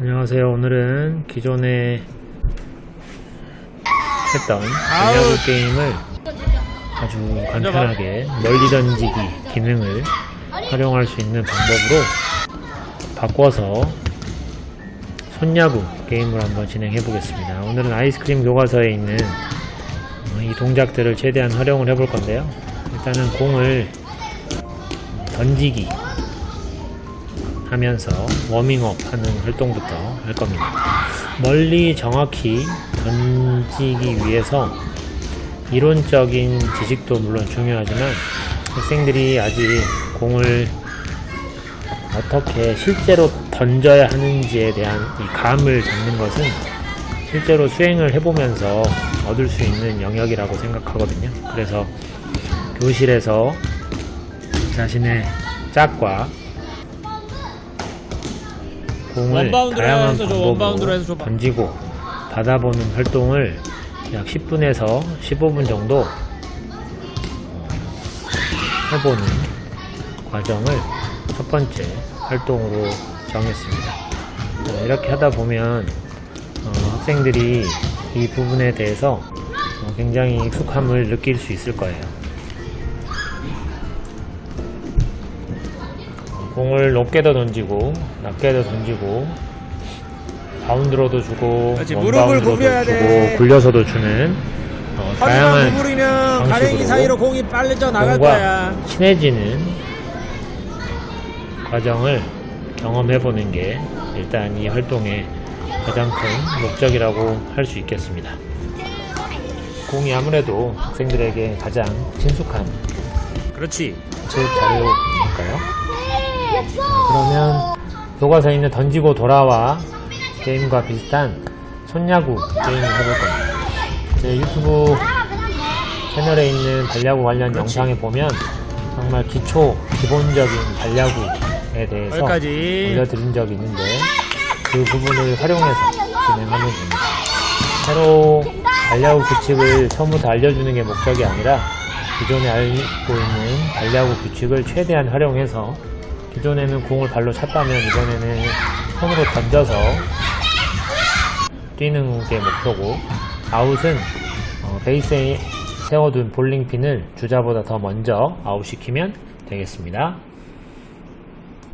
안녕하세요. 오늘은 기존에 했던 야구 게임을 아주 간편하게 멀리 던지기 기능을 활용할 수 있는 방법으로 바꿔서 손야구 게임을 한번 진행해 보겠습니다. 오늘은 아이스크림 교과서에 있는 어, 이 동작들을 최대한 활용을 해볼 건데요. 일단은 공을 던지기 하면서 워밍업 하는 활동부터 할 겁니다. 멀리 정확히 던지기 위해서 이론적인 지식도 물론 중요하지만 학생들이 아직 공을 어떻게 실제로 던져야 하는지에 대한 이 감을 잡는 것은 실제로 수행을 해보면서 얻을 수 있는 영역이라고 생각하거든요. 그래서 교실에서 자신의 짝과 공을 다양한 방법으로. 던지고 받아보는 활동을 약 10분에서 15분 정도 해보는 과정을 첫 번째 활동으로 정했습니다. 어, 이렇게 하다 보면 어, 학생들이 이 부분에 대해서 어, 굉장히 익숙함을 느낄 수 있을 거예요. 공을 높게도 던지고 낮게도 던지고 바운드로도 주고 그렇지, 원바운드로도 굽혀야 주고 돼. 굴려서도 주는 어, 다양한 구부리면 가랭이 방식으로 사이로 공이 빨려져 나갈 공과 거야. 친해지는 과정을 경험해 보는 게 일단 이 활동의 가장 큰 목적이라고 할 수 있겠습니다. 공이 아무래도 학생들에게 가장 친숙한 그렇지. 제 자료니까요. 그러면 교과서에 있는 던지고 돌아와 게임과 비슷한 손야구 게임을 해볼 겁니다. 제 유튜브 채널에 있는 발야구 관련. 영상에 보면 정말 기초 기본적인 발야구에 대해서 여기까지. 올려드린 적이 있는데 그 부분을 활용해서 진행하면 됩니다. 새로 발야구 규칙을 처음부터 알려주는 게 목적이 아니라 기존에 알고 있는 발야구 규칙을 최대한 활용해서 기존에는 공을 발로 찼다면 이번에는 손으로 던져서 뛰는 게 목표고 아웃은 어, 베이스에 세워둔 볼링핀을 주자보다 더 먼저 아웃시키면 되겠습니다.